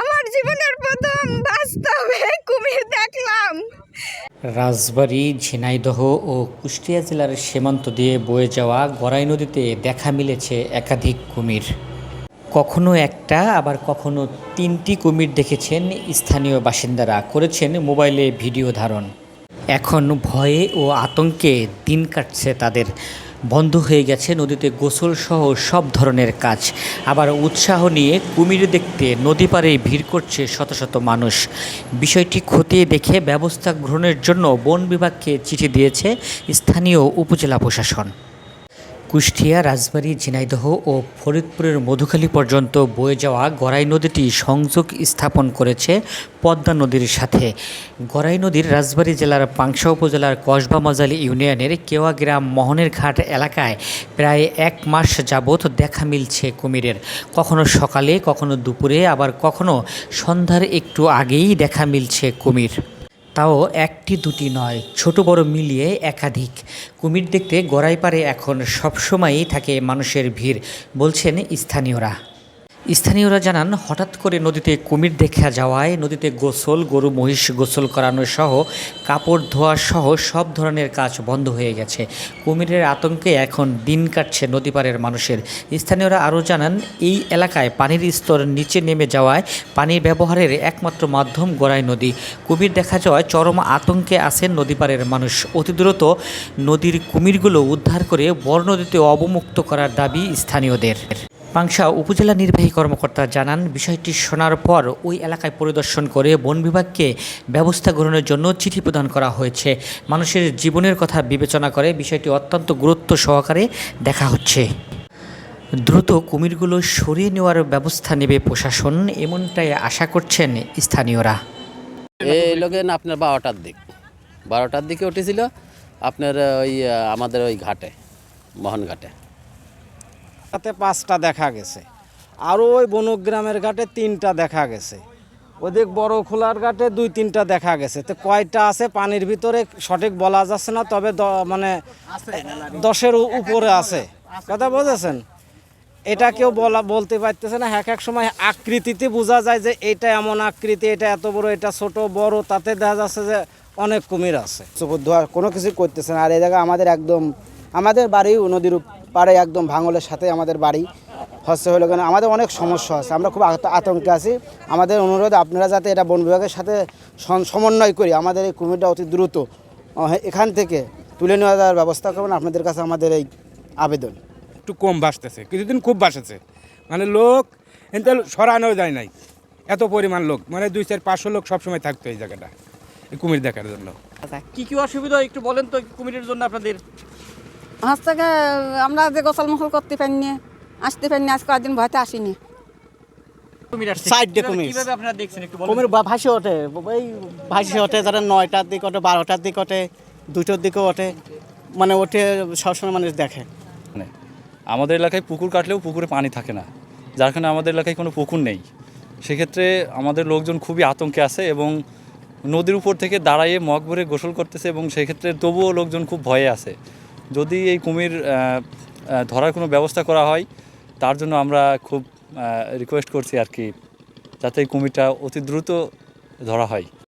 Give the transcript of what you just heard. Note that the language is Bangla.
আমার জীবনের প্রথম বাস্তবে কুমির দেখলাম। রাজবাড়ী, ঝিনাইদহ ও কুষ্টিয়া জেলার সীমান্ত দিয়ে বয়ে যাওয়া গড়াই নদীতে দেখা মিলেছে একাধিক কুমির। কখনো একটা, আবার কখনো তিনটি কুমির দেখেছেন স্থানীয় বাসিন্দারা, করেছেন মোবাইলে ভিডিও ধারণ। এখন ভয়ে ও আতঙ্কে দিন কাটছে তাদের। বন্ধ হয়ে গেছে নদীতে গোসল সহ সব ধরনের কাজ। আবার উৎসাহ নিয়ে কুমির দেখতে নদী পাড়ে ভিড় করছে শত শত মানুষ। বিষয়টি খতিয়ে দেখে ব্যবস্থা গ্রহণের জন্য বন বিভাগকে চিঠি দিয়েছে স্থানীয় উপজেলা প্রশাসন। কুষ্টিয়া, রাজবাড়ী, ঝিনাইদহ ও ফরিদপুরের মধুখালী পর্যন্ত বয়ে যাওয়া গড়াই নদীটি সংযোগ স্থাপন করেছে পদ্মা নদীর সাথে। গড়াই নদীর রাজবাড়ী জেলার পাংশা উপজেলার কসবা মজালি ইউনিয়নের কেওয়া গ্রাম মোহনের ঘাট এলাকায় প্রায় এক মাস যাবৎ দেখা মিলছে কুমিরের। কখনো সকালে, কখনো দুপুরে, আবার কখনো সন্ধ্যার একটু আগেই দেখা মিলছে কুমির। তাও একটি দুটি নয়, ছোট বড় মিলিয়ে একাধিক। কুমির দেখতে গড়াইপাড়ে এখন, সবসময়ই থাকে মানুষের ভিড়, বলছেন স্থানীয়রা। স্থানীয়রা জানান, হঠাৎ করে নদীতে কুমির দেখা যাওয়ায় নদীতে গোসল, গরু, মহিষ গোসল করানো সহ কাপড় ধোয়া সহ সব ধরনের কাজ বন্ধ হয়ে গেছে। কুমিরের আতঙ্কে এখন দিন কাটছে নদীপাড়ের মানুষের। স্থানীয়রা আরও জানান, এই এলাকায় পানির স্তর নিচে নেমে যাওয়ায় পানি ব্যবহারের একমাত্র মাধ্যম গড়াই নদী। কুমির দেখা যাওয়ায় চরম আতঙ্কে আছেন নদীপাড়ের মানুষ। অতি দ্রুত নদীর কুমিরগুলো উদ্ধার করে বড় নদীতে অবমুক্ত করার দাবি স্থানীয়দের। পাংশা উপজেলা নির্বাহী কর্মকর্তা জানান, বিষয়টি শোনার পর ওই এলাকায় পরিদর্শন করে বন বিভাগকে ব্যবস্থা গ্রহণের জন্য চিঠি প্রদান করা হয়েছে। মানুষের জীবনের কথা বিবেচনা করে বিষয়টি অত্যন্ত গুরুত্ব সহকারে দেখা হচ্ছে। দ্রুত কুমিরগুলো সরিয়ে নেওয়ার ব্যবস্থা নেবে প্রশাসন, এমনটাই আশা করছেন স্থানীয়রা। আপনার বারোটার দিক। বারোটার দিকে উঠেছিল, আপনার ওই, আমাদের ওই ঘাটে, মোহন ঘাটে। তাতে পাঁচটা দেখা গেছে। আরও ওই বনগ্রামের ঘাটে তিনটা দেখা গেছে। ওদিক বড় খোলার ঘাটে দুই তিনটা দেখা গেছে। তো কয়টা আছে পানির ভিতরে সঠিক বলা যাচ্ছে না, তবে মানে দশের উপরে আছে। কথা বুঝেছেন? এটা কেউ বলা, বলতে পারতেছে না। এক এক সময় আকৃতিতে বোঝা যায় যে এটা এমন আকৃতি, এটা এত বড়, এটা ছোট, বড়, তাতে দেখা যাচ্ছে যে অনেক কুমির আছে। কোনো কিছু করতেছে না। আর এই জায়গা আমাদের একদম, আমাদের বাড়ি নদীর পাড়ে একদম ভাঙলের সাথে আমাদের বাড়ি। হচ্ছে হলো কেন আমাদের অনেক সমস্যা আছে আমরা খুব আতঙ্কে আছি। আমাদের অনুরোধ আপনারা যাতে এটা বন বিভাগের সাথে সমন্বয় করি আমাদের এই কুমিরটা অতি দ্রুত এখান থেকে তুলে নেওয়া যাওয়ার ব্যবস্থা করবেন আপনাদের কাছে আমাদের এই আবেদন। একটু কম ভাসতেছে কিছুদিন খুব ভাসেছে মানে লোক এতে সরানো যায় নাই। এত পরিমাণ লোক মানে দুই চার পাঁচশো লোক সবসময় থাকতো এই জায়গাটা এই কুমির দেখার জন্য। কি কি অসুবিধা একটু বলেন তো কুমিরের জন্য আপনাদের? হচ্ছে থেকে আমরা যে গোসল মোসল করতে পারিনি আসতে পারিনি আজ কয়েকদিন ভয়তে আসিনি। কুমির আসছে। দিয়ে কুমির। কীভাবে আপনারা দেখছেন একটু বলেন। কুমির বা- ভাসে ওঠে এই ভাসে ওঠে যারা নয়টার দিকে ওঠে বারোটার দিকে ওঠে দুটোর দিকে ওঠে মানে ওঠে সবসময় মানুষ দেখে। মানে আমাদের এলাকায় পুকুর কাটলেও পুকুরে পানি থাকে না যার কারণে আমাদের এলাকায় কোনো পুকুর নেই। সেক্ষেত্রে আমাদের লোকজন খুবই আতঙ্কে আছে এবং নদীর উপর থেকে দাঁড়াইয়ে মগ ভরে গোসল করতেছে এবং সেক্ষেত্রে তবুও লোকজন খুব ভয়ে আছে। যদি এই কুমির ধরার কোনো ব্যবস্থা করা হয়, তার জন্য আমরা খুব রিকোয়েস্ট করছি আর কি, যাতে এই কুমিরটা অতি দ্রুত ধরা হয়।